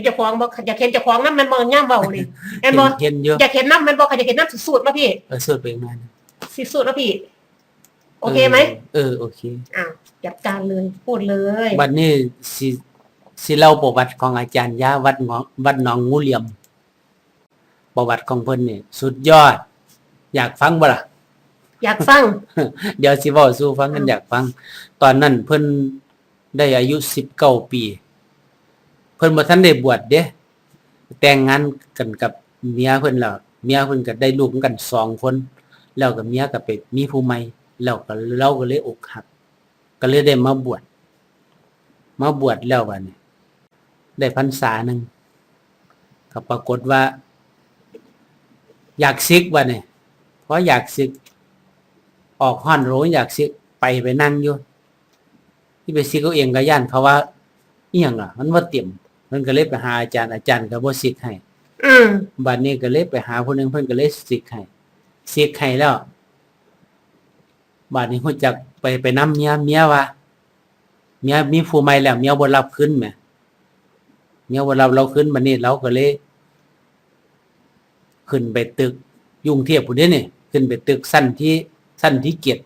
เห็นเจ้าของบ่อยากเห็นเจ้าของน้ำมันบ่ย่ำเบาเลยเห็นบ่เห็นอยู่อยากเห็นน้ำมันบ่อยากเห็นน้ำสูตรมาพี่เออสุดไปมานะสิสูตรมาพี่ โอเคไหมเออโอเคอ้าวจัดการเลยพูดเลยวันนี้สิสิเล่าประวัติของอาจารย์ยาวัดหนองวัดหนองงูเหลี่ยม ประวัติของเพิ่นนี่สุดยอด อยากฟังบ่ล่ะอยากฟัง เดี๋ยวสิเว้าสู่ฟังกันอยากฟัง ตอนนั้นเพิ่นได้อายุ19ปีเพิ่นบ่ทันได้บวชเด้แต่งงานกันกับเมียเพิ่นแล้วเมียเพิ่นก็ได้ลูกกันสองคน แล้วก็เมียก็ไปมีผู้ใหม่แล้วก็เราก็เลยอกหัก ก็เลยได้มาบวชมาบวชแล้วบัดนี้ได้พรรษาหนึ่งก็ปรากฏว่า อยากซึกบัดนี้เพราะอยากซึกออกห้อนโรอยากซึกไปไปนั่งอยู่ที่ไปซึกเอาเองก็ย่านเขาว่าเอียงอะ มันว่าเตรียม มันก็เลยไปหาอาจารย์อาจารย์ก็บ่ซึกให้อืมบัดนี้ก็เลยไปหาผู้หนึงเพิ่นก็เลยซึกให้ซึกให้แล้วบัดนี้ฮู้จักไปไปนํเมียเมียว่าเมียมีผู้ใหม่แล้วเมียบ่รับขึ้นแหมเมียบ่รับเราขึ้นบัดนี้เราก็เลยขึ้นไปตึกยุงเทียบผู้เด้นี่ขึ้นไปตึกสั้นที่สั้นที่เกียรติ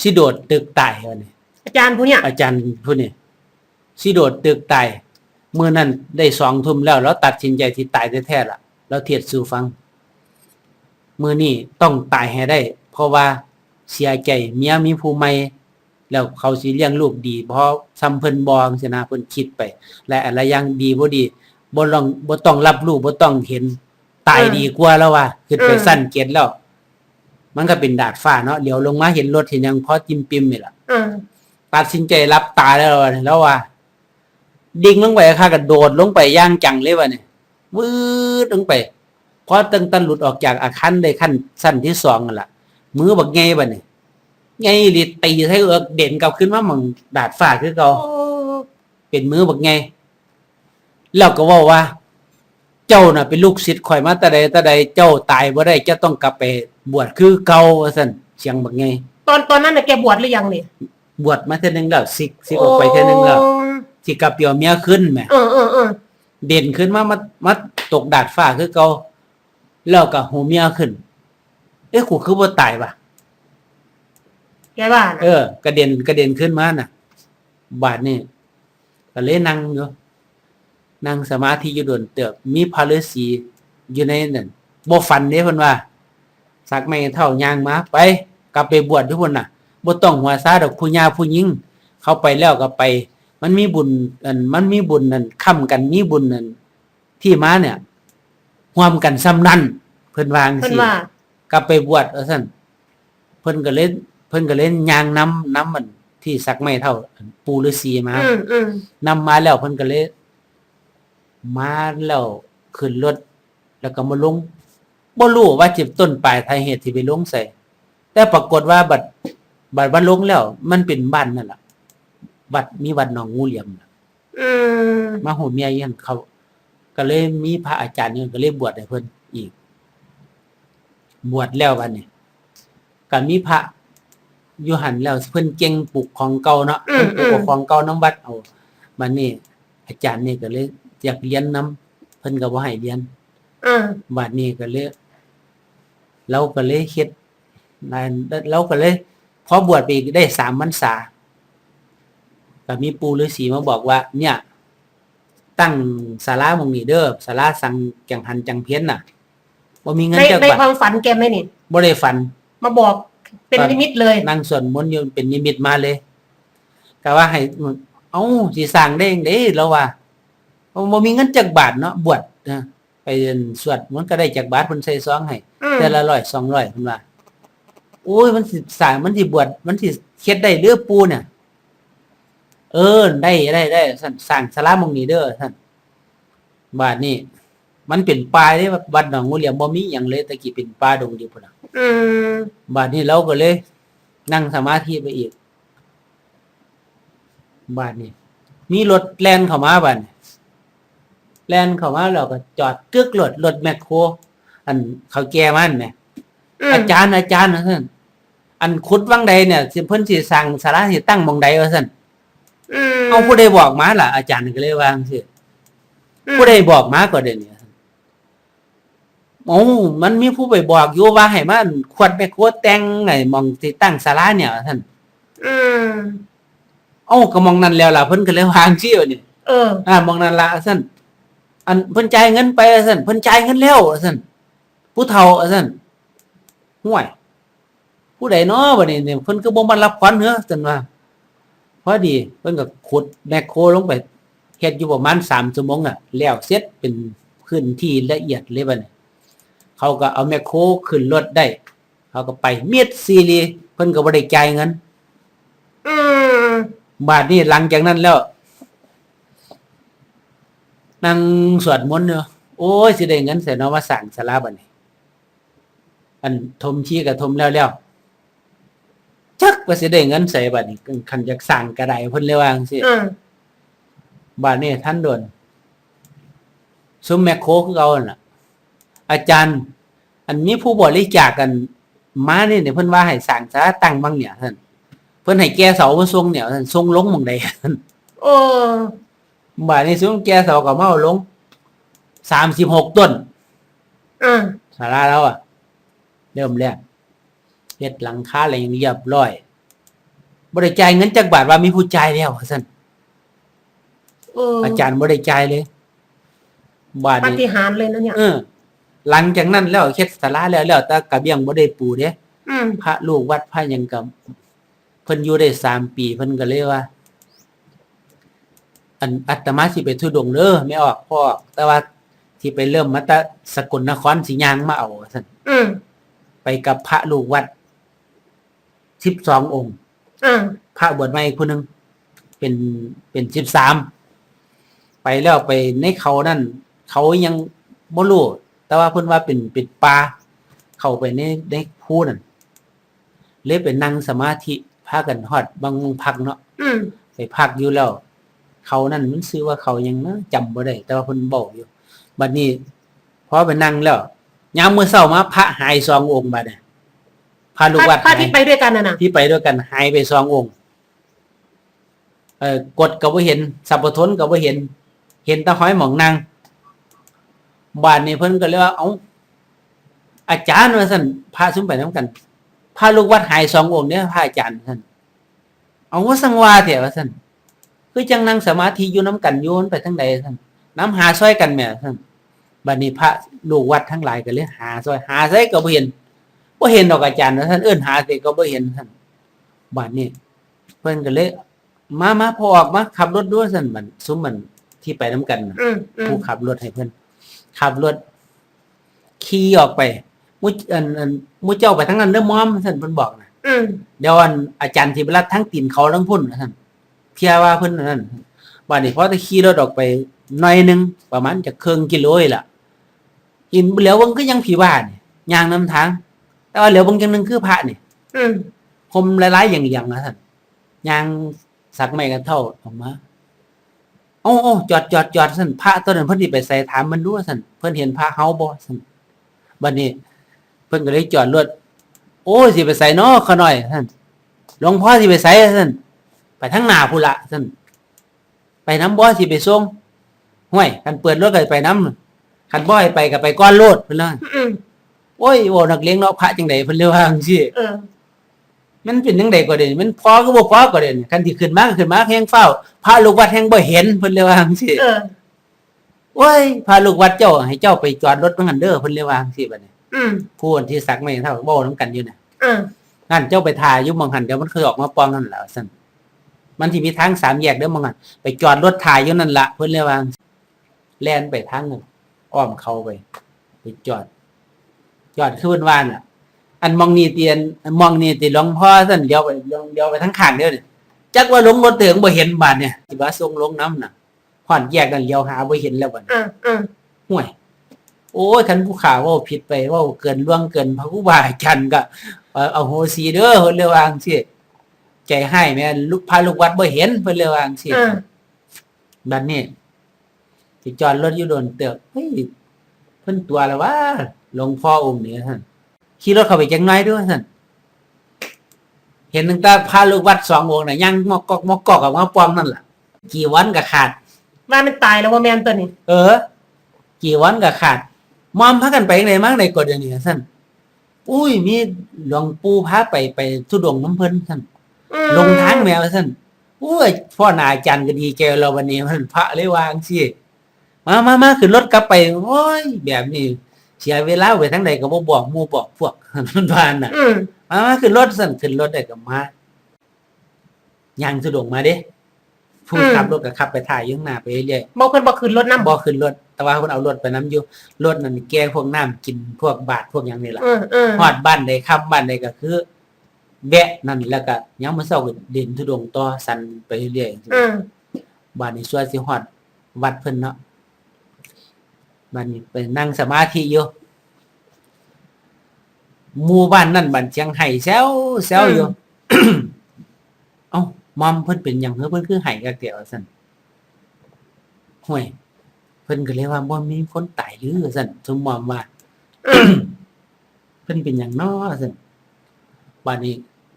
สิโดดตึกตายวันนี้อาจารย์ผู้เนี่ยอาจารย์ผู้นี้สิโดดตึกตาย เมื่อนั้นได้สองทุ่มแล้วเราตัดสินใจที่ตายแท้ๆล่ะเราเทียดสู่ฟังมือนี้ต้องตายให้ได้ เพราะว่าเสียใจเมียมีผู้ใหม่แล้วเขาสิเลี้ยงลูกดี เพราะซ้ำเพิ่นบองสินะเพิ่นคิดไป และอะไรอย่างดีบ่ดีบ่ลองบ่ต้องรับรู้บ่ต้องเห็น ตายดีกว่าแล้วว่าขึ้นไปสั้นเกียรติแล้ว มันก็เป็นดาดฟ้าเนาะเดี๋ยวลงมาเห็นรถเห็นหยังพอจิ้มปิมนี่ล่ะอืมตัดสินใจรับตายแล้วว่าแล้วว่า ดิ่งลงไปข้ากระโดดลงไปย่างจังเลยวะเนี่ยวืดลงไปพอตั้งตันหลุดออกจากอาคันได้ขั้นสั้นที่สองนั่นล่ะมือบักไงบะเนี่ยไงลิตีให้เอือกเด่นกลับขึ้นมาหมองดาดฟ้าคือเก่าโอ้เป็นมือบักไงแล้วก็เว่าว่า เจ้าน่ะเป็นลูกศิษย์ข่อยมาแต่ใดแต่ใดเจ้าตายบ่ได้เจ้าต้องกลับไปบวชคือเก่าว่าซั่นเสียงบักไงตอนตอนนั้นน่ะแกบวชหรือยังเนี่ยบวชมาเท่อนึงแล้วสิกสิกออกไปเท่อนึงแล้ว สิกลับเปียวเมียขึ้นแหมเออเออเออเด่นขึ้นมามามาตกดาดฟ้าคือเก่าแล้วก็หูเมียขึ้น เอ๊ะกูคือบ่ตายป่ะแกว่านะเออกระเด็นกระเด็นขึ้นมาน่ะ บาดนี่ก็เลยนั่งอยู่นั่งสมาธิอยู่โดนเติบมีพระฤาษีอยู่ในนั่นบ่ฟันเด้เพิ่นว่า สักไม่เท่ายางมาไป กลับไปบวชทุกคนน่ะบ่ต้องหัวซาดอกผู้ญาผู้หญิงเขาไปแล้วก็ไป มันมีบุญอันมันมีบุญนั่นค้ำกันมีบุญนั่นที่มาเนี่ยร่วมกันซ้ำนั่นเพิ่นวาจังเพิ่นสิว่า กลับไปบวชเอาซั่นเพิ่นก็เล่นเพิ่นก็เล่นยางน้ำน้ำมันที่สักไม่เท่าปูฤาษีมา อืมอืมนำมาแล้วเพิ่นก็เลย มาแล้วขึ้นรถแล้วก็มาลงบ่รู้ว่าเจ็บต้นปลายสาเหตุที่ไปลงใส่ แต่ปรากฏว่าบัดบัดวันลงแล้ว มันเป็นบ้านนั่นล่ะ วัดมีวัดหนองงูเหลี่ยมน่ะอืมมาโหเมียยังเขา ก็เลยมีพระอาจารย์เนี่ยก็เลยบวชให้เพิ่นอีก บวชแล้ววันนี้ก็มีพระอยู่หันแล้วเพิ่นเก่งปลูกของเก่าเนาะเพิ่นปลูกของเก่าน้ำวัดเอาบัดนี้ อาจารย์นี่ก็เลยอยากเรียนนํเพิ่นก็บ่ให้เรียนอืมบัดนี้ก็เลยเราก็เลยเฮ็ดนั่นเราก็เลยพอบวชไปอีกได้สามพรรษา ก็มีปู่ฤาษีมาบอกว่า เนี่ย ตั้งศาลาหมองนี้เด้อศาลาสังจังหันจังเพี้ยนน่ะบ่มีเงินในจักในบาทความฝันแกไหมนี่ บ่ได้ฝัน มาบอกเป็นนิมิตเลยนั่งสวดมนต์อยู่เป็นนิมิตมาเลยก็ว่าให้ เอ้าสิสร้างได้จั่งเด้แล้วว่าบ่มีเงินจักบาทเนาะบวชนะไปเรียนสวดมันต์ก็ได้จักบาทเพิ่นใส่ซองให้อืมแต่ละร้อยสองร้อยเพิ่นว่าโอ้ยมันสิสร้างมันสิบวชมันสิเฮ็ดได้เด้อปูเนี่ย เออได้ได้ได้สั่นสร้างศาลาหมองนี้เด้อท่านบาดนี้มันเป็นป่าเด้วัดหนองงูเหลี่ยมบ่มีหยังเลยตะกี้เป็นป่าดงเดียวพุ่นน่ะอืมบาดนี้เราก็เลย นั่งสมาธิไปอีก บาดนี้มีรถแล่นเข้ามาบาดนี้แล่นเข้ามาแล้วก็จอดกึกรถรถแมคโครอันเขาแก่มันแหมอืมอาจารย์อาจารย์ว่าซั่นอันขุดวังใดเนี่ยสิเพิ่นสิสร้างศาลาสิตั้งหมองใดว่าซั่นอืม เอาผู้ใดบอกมาล่ะ อาจารย์ก็เลยวาจั่งสิอืมผู้ใดบอกมาก็เดี๋ยวนี้โอ้มันมีผู้ไปบอกอยู่ว่าให้มันควรไปโคตรแต่งไงมองที่ตั้งศาลาเนี่ยท่านอืมเอ้าก็มองนั้นแล้วล่ะเพิ่นก็เลยวางชื่อนี่เอออ่ามองนั้นละท่านอันเพิ่นจ่ายเงินไปท่านเพิ่นจ่ายเงินแล้วท่านผู้เฒ่าท่านห่วย ผู้ใดเนาะบัดนี้เนี่ยเพิ่นก็บ่มารับขวัญเหรอท่านว่า พอดีเพิ่นก็ขุดแมคโครลงไปเฮ็ดอยู่ประมาณ3ชั่วโมงอะ แล้วเสร็จเป็นพื้นที่ละเอียดเลยบัดนี้เขาก็เอาแมคโครขึ้นรถได้ เขาก็ไปเมียดซีรีเพิ่นก็บ่ได้จ่ายเงินบาทนี่หลังจากนั้นแล้วนั่งสวดมนต์เนาะโอ้ยสิได้เงินเสร็จเนาะมาสั่งสลาบัดนี้ อันทมชี้กับทมแล้วแล้ว กว่าสิได้เงินใส่บัดนี้คันจากสั่งกระไดเพิ่นเลยว่าจังซี่อืมบาดนี้ท่านโดนซุมแมคโครคือเอานั่นล่ะ อาจารย์ อันนี้ผู้บริจาคกัน มานี่เนี่ยเพิ่นว่าให้สั่งสาราตั้งบางเนี่ยท่านเพิ่นให้แก้เสามาทรงเนี่ยท่านทรงลงหม่องใดโอ้บาทนี้ซุ้มแกเสากับเมาลงสามสิบหกต้นอืมสาราแล้วอะ เริ่มแรกเฮ็ดหลังคาอะไรอย่างเรียบร้อย บริจายเงินจากบาทว่ามีผู้จ่ายแล้วท่านเอออาจารย์บริจายเลย บาทปานี้ฏิหาริย์เลยนะเนี่ยเออหลังจากนั้นแล้วเฮ็ดสาราแล้วแล้วแต่กระเบียงบ่ได้ปูเด้อืมพระลูกวัดพระหยังกับเพิ่นอยู่ได้สามปีเพิ่นก็เลยว่า อันอัตมาสิไปทุดงค์เด้อไม่ออกพ่อแต่ว่าที่ไปเริ่มมาแตะสกลนครสิย่างมาเอาท่านอืมไปกับพระลูกวัดสิบสององค์ อืมพระบวชใหม่คนหนึ่งเป็นเป็นสิบสามไปแล้วไปในเขานั่น เขายังบ่รู้แต่ว่าเพิ่นว่าเป็นเป็นป่าเข้าไปในในภูนั่นเลยไปนั่งสมาธิพากันฮอดบางพักเนาะอืมไปพักอยู่แล้ว เขานั่นมันซื้อว่าเขายังนะจำบ่ได้แต่ว่าเพิ่นบอกอยู่บัดนี้พอไปนั่งแล้วยามมื้อเช้ามาพระหายสององค์บัดเนี่ย พระลูกวัดพระหายที่ไปด้วยกันน่ะนะที่ไปด้วยกันหายไปสององค์ เอ่อกดก็บ่เห็น สัพพทนก็บ่เห็น เห็นแตาห้อยหมองนางบ้านนี้เพิ่นก็เลยว่าเอ้าอาจารย์ว่าซั่นพาซุมไปนํกันพาลูกวัดหายสององค์เนี่ยพระอาจารย์ซั่นเอาว่าสังวาเถอะว่าซั่นคือจังนั่งสมาธิอยู่น้กันโยนไปทางใดซั่นน้ำหาซอยกันแหม่ซั่นบัดนี้พระลูกวัดทั้งหลายก็เลยหาซอยหาซอยก็บ่เห็น บ่เห็นดอกอาจารย์ว่าท่านเอิ้นหาสิก็บ่เห็นท่านบัดนี้เพิ่นก็เลยมามาพอออกมาขับรถด้วยซั่นมันซุมมันที่ไปนํกันน่ะอืมอืมผู้ขับรถให้เพิ่นขับรถขี่ออกไปมุอันอันมุเจ้าไปทางนั้นเด้อมอมท่านเพิ่นบอกน่ะอืมเดี๋ยวอันอาจารย์สิไปรัดทั้งตีนเขาทั้งพุ่นนะท่านเพียว่าเพิ่นนั่นบัดนี้พอจะขี่รถออกไปหน่อยหนึงประมาณจะครึ่งกิโลนี่ล่ะกินเหลียวเบิ่งก็ยังผีว่านี่ย่างนํทาง แต่ว่าเหลียวเบิ่งจังหนึงคือพระนี่อืมคมหลายๆอย่างอย่างนะท่านยางสักไม่กันเท่าออกมาโอ้โอ้จอดจอดจอดท่านพระตัวนั้นเพิ่นสิไปใส่ถามมันดูว่าท่านเพิ่นเห็นพระเฮาบ่ท่านบัดนี้ เพิ่นก็เลยจอดรถโอ้ยสิไปใส่น้อขะหน่อยท่านหลวงพ่อสิไปใส่ท่านไปทางหน้าพุ่นละท่านไปน้ำบ่สิไปส่งห้วยคันเปิดรถก็ไปน้ำคันบ่ให้ไปก็ไปก้อนโลดเพิ่นว่าอืม โอ้ยโอ้นักเลงเนาะพระจังไดเพิ่นเลยว่าจังซี่เออ มันเป็นจังไดก็เด่นมันพอก็บ่พอก็เด่นคันที่ขึ้นมาก็ขึ้นมาแฮงเฝ้าพระลูกวัดแฮงบ่เห็นเพิ่นเลยว่าจังซี่เออ โอ้ยพระลูกวัดเจ้าให้เจ้าไปจอดรถมันหันเด้อเพิ่นเลยว่าจังซี่บัดนี้อืมผู้คนที่สักไม่เท่าเว้านํกันอยู่น่ะอ่างั้นเจ้าไปถ่ายอยู่หมองหันเดี๋ยวมันคือออกมาปองนั่นแหละซั่นมันสิมีทางสามแยกเด้อหมองหันไปจอดรถถ่ายอยู่นั่นล่ะเพิ่นเลยว่าแล่นไปทางนั้นอ้อมเขาไปไปจอด จอดคือเพิ่นว่าน่ะ อันมองนี่เตียนอันมองนี่ติหลวงพ่อซั่นเลี้ยวไปเลี้ยวเลี้ยวไปทางข้างเด้อนี่จักว่าลงรถเถิงบ่เห็นบาดเนี่ยสิว่าส่งลงน้ำน่ะพอนแยกกันเลี้ยวหาบ่เห็นแล้วบัดนี้อ่าอ่าห่วย โอ้ยคันผู้ข่าวเว่าผิดไปเว่าเกินล่วงเกินพระผู้บาอาจารย์ก็เอ่อเอาโหสีเด้อเพิ่นเลยว่าจังซี่ใจให้แม่นลูกพาลูกวัดบ่เห็นเพิ่นเลยว่าจังซี่อ่าบัดนี้สิจอดรถอยู่โดนเติบเฮ้ยเพิ่นตัวแล้วว่า หลวงพ่อองค์นี้ท่านขี่รถเข้าไปจังน้อยด้วยท่านเห็นตั้งแต่พาลูกวัดสององค์น่ะยังมอกกอกมอกกอกกับมาปองนั่นล่ะกี่วันก็ขาดว่ามันตายแล้วว่าแมนตัวนี้ เออ กี่วันก็ขาด มอมพากันไปไหนมั่งในกฎเดี๋ยวนี้สั่นอุ้ยมีหลวงปู่พาไปไปทุดงค์น้ำเพิ่นสั่นอืมลงทางแมวสั่นอุ้ยพ่อนาอาจารย์ก็ดีแกเราวันนี้มันพระเลยวางสิมามามาขึ้นรถกลับไปโอ้ยแบบนี้ เสียเวลาไปทั้งใดก็บ่บอกหมู่บอกพวกมันพานน่ะอืมมามาขึ้นรถสั่นขึ้นรถได้ก็มาย่างทุดงค์มาเด้ผู้ขับรถก็ขับไปถ่ายอยังหน้าไปเรื่อยๆ บอกเพิ่นบอกขึ้นรถน้ำบ่ขึ้นรถ แต่ว่าเพิ่นเอารถไปน้ำอยู่รถนั่นแกงพวกน้ำกินพวกบาทพวกหยังนี่ล่ะอืมอืมฮอดบ้านใดค่ำบ้านใดก็คือแวะนั่นแล้วก็ยังมื้อเช้าก็เดินทุดงค์ต่อสันไปเรื่อยอืม ๆบ้านนี้ส่วนสิฮอดวัดเพิ่นเนาะ บ้านนี้ไปนั่งสมาธิอยู่หมู่บ้านนั่นบ้านเชียงไห้แซวแซวอยู่ เอ้ามอมเพิ่นเป็นหยังเพิ่นคือไห้กักเดียวซั่นห่วย เพิ่นก็เลยว่าบ่มีคนตายหรือซั่นสมมอมว่าอืมเพิ่นเป็นหยังน้อซั่นบ้านนี้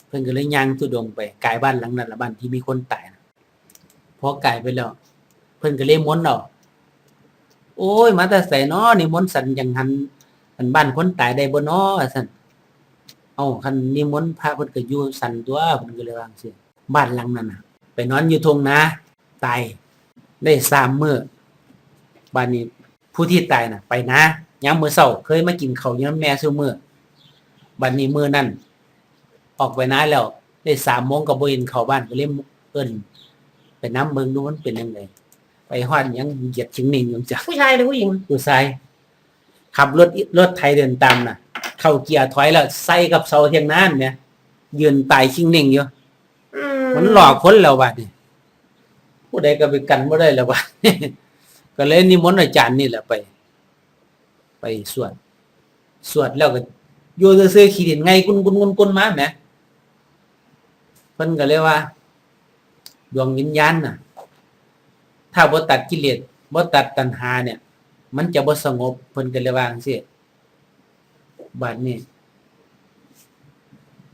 เพิ่นก็เลยย่างทุดงไปกายบ้านหลังนั้นละบ้านที่มีคนตายนะพอกายไปแล้ว เพิ่นก็เลยมนต์เอา โอ้ย มาแต่ไสน้อนี่มนต์สันจังหันอันบ้านคนตายได้บ่นอซั่นเอ้าคันนิมนต์พระเพิ่นก็อยู่สันตัวเพิ่นก็เลยว่าจังซี่บ้านหลังนั้นน่ะ ไปนอนอยู่ทงนาตายได้สามมื้อบ้านนี้ผู้ที่ตายน่ะ ไปนะยามมื้อเช้าเคยมากินข้าวยามแม่ซุมื้อบัดนี้มื้อนั้นออกไปนาแล้วได้สามโมงก็บ่เห็นเข้าบ้านก็เลยเอิ้นไปน้ำเบิ่งดูมันเป็นจังได ไปฮอดหยังเหยียดชิงนิ่งอยู่จ้ะผู้ชายหรือผู้หญิง ผู้ชายขับรถรถไทยเดินตามน่ะ เข้าเกียร์ถอยแล้วใส่กับเสาเทียงนานเนี่ยยืนตายชิงนิ่งอยู่อืมันหลอกคนแล้วบัดนี้ผู้ใดก็ไปกันบ่ได้แล้วบัด ก็เลยนิมนต์อาจารย์นี่แหละไป ไปสวดสวดแล้วก็อยู่ซื่อๆขี้ดินไงกุนกุนกุนกุนมาแหมเพิ่นก็เลยว่า ดวงวิญญาณน่ะ ถ้าบ่ตัดกิเลสบ่ตัดตัณหาเนี่ย มันจะบ่สงบเพิ่นก็เลยว่าจังซี่บัดนี้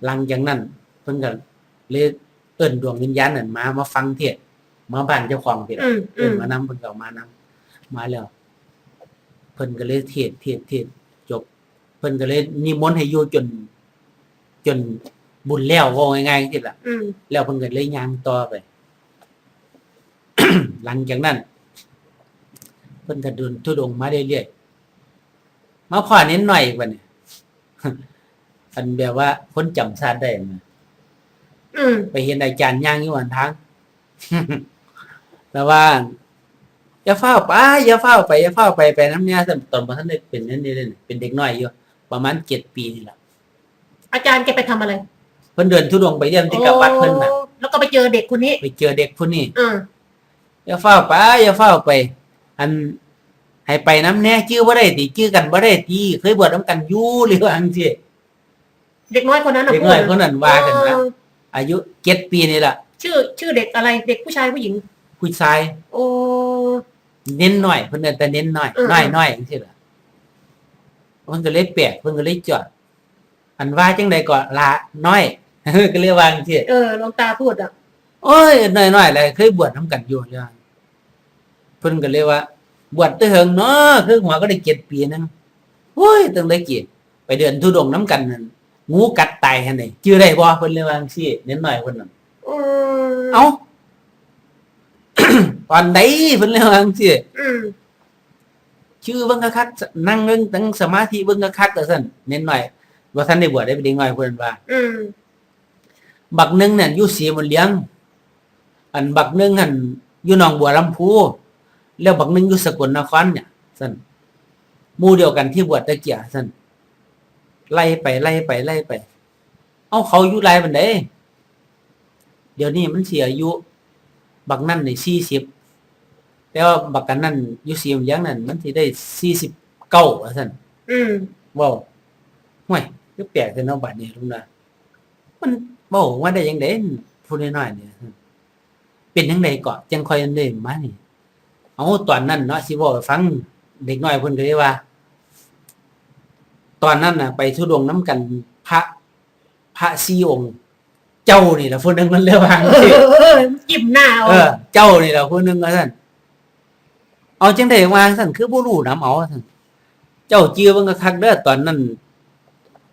หลังจากนั้นเพิ่นก็เลยเอิ้นดวงวิญญาณนั่นมามาฟังเทศน์มาบ้านเจ้าของพี่อืมอืเอิ้นมมานำเพิ่นก็เอามานำมาแล้วเพิ่นก็เลยเทศน์เทศน์เทศน์จบ เพิ่นก็เลยนิมนต์ให้อยู่จน จนบุญแล้วว่าง่ายๆที่ล่ะอืมแล้วเพิ่นก็เลยย่างต่อไป หลังจากนั้นเพิ่นก็เดินทุดงค์มาเรื่อยๆมาพอนิดหน่อยกว่านี่อันแบบว่าคนจำชาติได้มาอืมไปเห็นอาจารย์ย่างอยู่หันทางแต่ว่าอย่าเฝ้าไปอย่าเฝ้าไปอย่าเฝ้าไปไปน้ำเนี่ยตอนบ่ทันได้เป็นนั่นนี่เลยเป็นเด็กน้อยอยู่ประมาณเจ็ดปีนี่แหละอาจารย์แกไปทำอะไร เพิ่นเดินทุดงค์ไปเยี่ยมที่กับวัดเพิ่นน่ะโอ้แล้วก็ไปเจอเด็กคนนี้ ไปเจอเด็กผู้นี้อืม อย่าเฝ้าไปอย่าเฝ้าไป อันให้ไปน้ำแน่ชื่อบ่ได้ติชื่อกันบ่ได้ติเคยบวชน้ำกันอยู่หรือว่าอังซี่เด็กน้อยคนนั้นน่ะเด็กน้อยคนนั้นว่ากันนะเอออายุเจ็ดปีนี่ล่ะชื่อ ชื่อเด็กอะไรเด็กผู้ชายผู้หญิง ผู้ชายโอ้เน้นหน่อยเพิ่นเอิ้นแต่เน้นหน่อยเออน้อยน้อยจังซี่ล่ะเพิ่นก็เลยแปลกเพิ่นก็เลยจอดอันว่าจังไดก็ลาน้อยก็เลยว่าจังซี่เออหลวงตาพูดอะโอ้ยน้อยน้อยๆเลยเคยบวชน้ำกันอยู่เลยว่าเพิ่นก็เลยว่า บวชแต่เฮิงเนาะคือหัวก็ได้เจ็ดปีนึงโอ้ยตั้งได้กี่ไปเดินทุดงค์น้ำกันนั่นงูกัดตายหั่นนี่ชื่อได้บ่เพิ่นเลยว่าจังซี่เน้นหน่อยเพิ่นน่ะอืมเอ้าตอนใดเพิ่นเลยว่าจังซี่อืมชื่อเบิ่งคักๆนั่งเบิ่งตั้งสมาธิเบิ่งคักๆก็ซั่นเน้นหน่อยว่าท่านได้บวชได้เป็นเด็กน้อยเพิ่นว่าอืมบักหนึงนั่นอยู่สีมนต์เลี้ยง อันบักหนึงหั่นอยู่หนองบัวลำพู แล้วบักหนึงอยู่สกลนครเนี่ยซั่นหมู่เดียวกันที่บวชตะเกียซั่นไล่ไปไล่ไปไล่ไป เอาเขาอยู่หลายปานใดเดี๋ยวนี้มันเสียอายุบักนั่นนี่40แต่ว่าบักกันนั่นอยู่สีมนต์เลี้ยงนั่นมันสิได้49ว่าซั่นอืมเว้าห่วยคือแปลกแต่เนาะบัดนี้ลุงนะมันเว้าว่าได้ยังไดผู้น้อยๆเนี่ยเป็นจังไดเก็จังค่อยได้มานี่ เอาตอนนั้นเนาะสิเว้าให้ฟังเด็กน้อยเพิ่นก็เลยว่า ตอนนั้นน่ะ ไปทุดงค์น้ำกันพระพระสี่องค์เจ้านี่ล่ะผู้หนึงมันเรียกว่าเออเออจิ้มหน้าเอาเออ เจ้านี่ล่ะผู้หนึงว่าซั่นเอาจังได๋วางซั่นคือบ่รู้นำเอาซั่นเจ้าจื้อเบิ่งคักๆเด้อตอนนั้น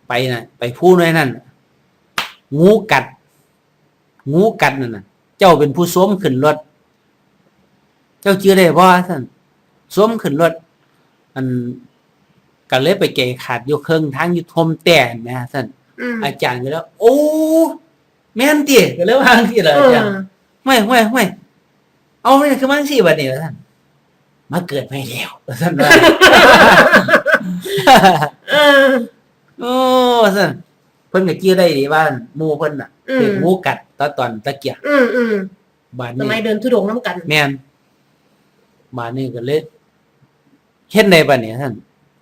ไปน่ะ ไปผู้น้อยนั่นงูกัด งูกัดนั่นน่ะ เจ้าเป็นผู้สวมขึ้นรถ เจ้าจื้อได้บ่ซั่นสวมขึ้นรถอันก็เลยไปเกะขาดอยู่เครื่องทางอยู่ทมแต่นแหม่ซั่นอืมอาจารย์ก็แล้ว โอ้แม่นติก็เลยวาจังซี่ล่ะเออาอจารย์ไม่ไม่ไม่เอาเนี่ยคือมันสิบัดนี้ว่าท่านมาเกิดไม่แล้วว่าท่านว่าเออโอ้ว่าท่านเพิ่นก็ชื่อได้ดีว่าหมู่เพิ่นน่ะอืมเป็นงูกัดตอนตอนตะเกียกอืมอืมบาดสนี้มัยเดินทุดงค์น้ำกัน แม่น บาดนี้ก็เลยเฮ็ดได้บัดนี้ท่าน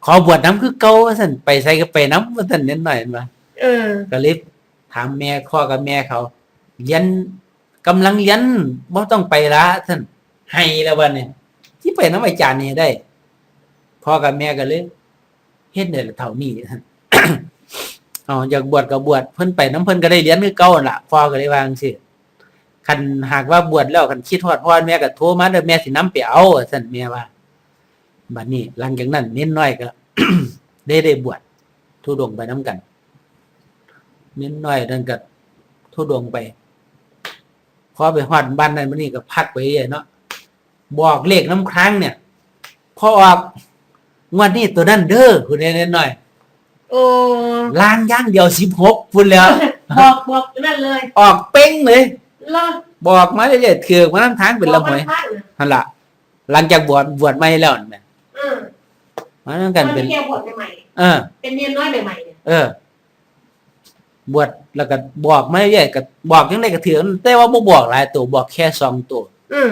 ขอบวชน้ำคือเก่าว่าท่านไปใส่ก็ไปน้ำว่าท่านนิดหน่อยมาเออก็เลยถามแม่ข้อกับแม่เขาเรียนกำลังเรียนบ่ต้องไปละท่านให้แล้วบัดนี้ที่ไปน้ำอาจารย์นี่ได้พ่อกับแม่ก็เลยเฮ็ดได้ละเท่านี้ท่านอ๋ออยากบวชก็บวชเพิ่นไปน้ำเพิ่นก็ได้เรียนคือเก่านั่นล่ะพ่อก็เลยวาจั่งซี่ คันหากว่าบวชแล้วคันคิดฮอดพ่อแม่ก็โทรมาเด้อแม่สินํไปเอาซั่นแม่ว่าบัดนี้ หลังจากนั้นเน้นน้อยก็ได้ได้บวชทุดงค์ไปน้ำกัน เน้นน้อยนั่นก็ทุดงไปพอไปฮอดบ้านนั้นบัดนี้ก็พักไปเรื่อยเนาะบอกเลขน้ำครั้งเนี่ยพอออกงวดนี้ตัวนั้นเด้อคุณเน้นน้อยโอ้ล้างย่างเดียวสิบหกพุ่นแล้ว บอกบอกนั่นเลย ออกเป้งเลย เหรอบอกมาเรื่อยๆถือกมาน้ำทางเป็นละหมวยบอกวันพระน่ะนั่นล่ะหลังจากบวชบวชไม่แล้วนั่นแหละอืมมานั่นกันเป็นแค่บวชใหม่เออ ๆเป็นเนียนน้อยใหม่ๆเนี่ยเออ บวชแล้วก็บอกมาเรื่อยๆก็บอกยังไงก็ถือแต่ว่าบ่บอกหลายตัวบอกแค่สองตัว อืม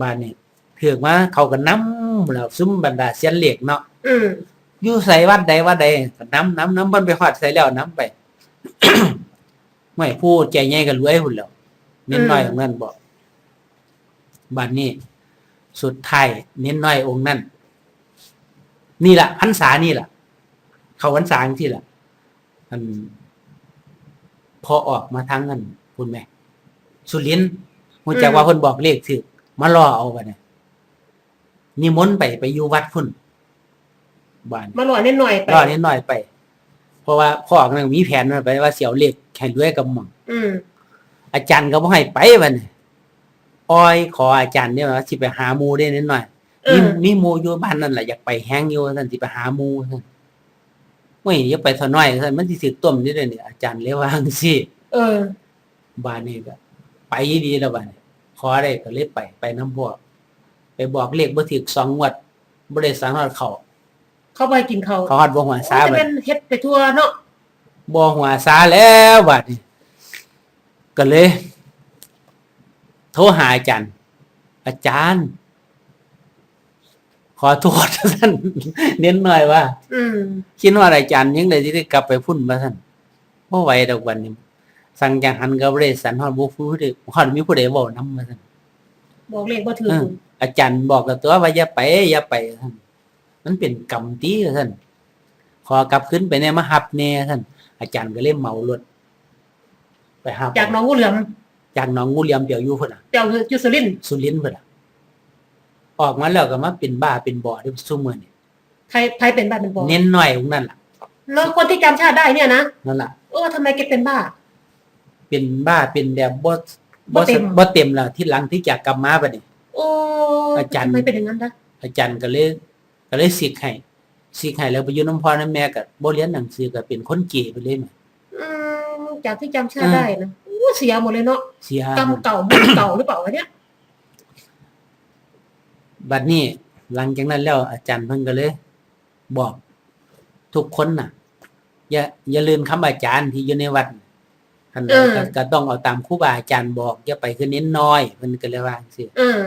บ้านนี่ถือกมาเขาก็น้ำแล้วซุ้มบรรดาเสียนเหล็กเนาะอืมอยู่ใส่วัดใดวัดใดก็น้ำน้ำน้ำมันไปหอดใส่แล้วน้ำไป ไม่พูดใจใหญ่กันรวยหุ่นแล้วเน้นน้อยองค์นั้นบอกบ้านนี้ สุดท้ายเน้นน้อยองค์นั้นนี่แหละพรรษานี่แหละเขาพรรษาที่แหละอันพอออกมาทางนั้นคุณแม่สุรินทร์หูจักว่าคนบอกเลขถือมารอเอาไปเนี่ยนิมนต์ไปไปอยู่วัดพุ่นบ้านมาหล่อนิดหน่อยไปรอนิดหน่อยไป เพราะว่าพ่อของนึงมีแผนมาไปว่าเสียวเลขแข่งด้วยกับหม่องอืมอาจารย์ก็บ่ให้ไปบัดนี้อ้อยขออาจารย์เนี่ยว่าสิไปหาหมู่ได้นิดหน่อยเอมีอมีหมู่อยู่บ้านนั่นแหละอยากไปแฮงอยู่ท่านสิไปหาหมู่ท่านโอ้ยอย่าไปเท่าน้อยท่านมันสิถึกต้มนี่เด้อนี่อาจารย์เลยว่าจังซี่เออ บ้านนี้ก็ไปดีแล้วบ้านนี้ขอได้ก็เลยไปไปน้ำพวกไปบอกเลขบ่ถึกสองงวดบ่ได้สังหอดเขา เข้าไปกินเขาเขาฮอดบ่หัวซาจะบัดเป็นเฮ็ดไปทั่วเนาะบ่หัวซาแล้วบัดนี้ก็เลย โทรหาอาจารย์ อาจารย์ ขอโทษ ท่านเน้นหน่อยว่า อืมคิดว่าอาจารย์ยังได้ที่ได้กลับไปพุ่นมาท่านบ่ไหวดอกวันนี้ สั่งจังหันก็บ่ได้สันฮอดบ่ผู้ใดฮอดมีผู้ใดเว้านำมาท่านบอกเลขบ่ถือเอออาจารย์บอกกับตัวว่าอย่าไปอย่าไปท่าน มันเป็นกรรมตีท่านขอกลับขึ้นไปในมหับแน่ท่านอาจารย์ก็เลยเหมารถไปหาจากหน้องงูเหลือมจากหนองงูเหลี่ยมเปียวอยู่พุ่นน่ะเปียวจุสรินทร์สุรินทร์พุ่นน่ะออกมาแล้วก็มาเป็นบ้าเป็นบ่อที่ซุมื้อนี่ใครใครเป็นบ้าเป็นบอเน้นหน่อยของนั่นล่ะแล้วคนที่จำชาติได้เนี่ยนะนั่นล่ะเออทำไมแกเป็นบ้า เป็นบ้าเป็นแบบบ่บ่เต็มบ่เต็มแล้วที่หลังที่จากกลับมาบัดนี้โอ้อาจารย์ทำไมเป็นอย่างนั้นนะอาจารย์ก็เลย ก็เลยสิกให้สิกให้แล้วไปอยู่น้ำพ่อน้ำแม่ก็บ่เรียนหนังสือก็เป็นคนเก๋ไปเลยแหมอืมจากที่จำชาติได้นะอู้เสียหมดเลยเนาะเสียกรรมเก่าบุญเก่าหรือเปล่าวะเนี่ยบัดนี้หลังจากนั้นแล้วอาจารย์เพิ่นก็เลย บอกทุกคนน่ะ อย่าอย่าลืมคำอาจารย์ที่อยู่ในวัดท่านก็ก็ต้องเอาตามครูบาอาจารย์บอกอย่าไปคือเน้นน้อยเพิ่นก็เลยว่าจังซี่อืม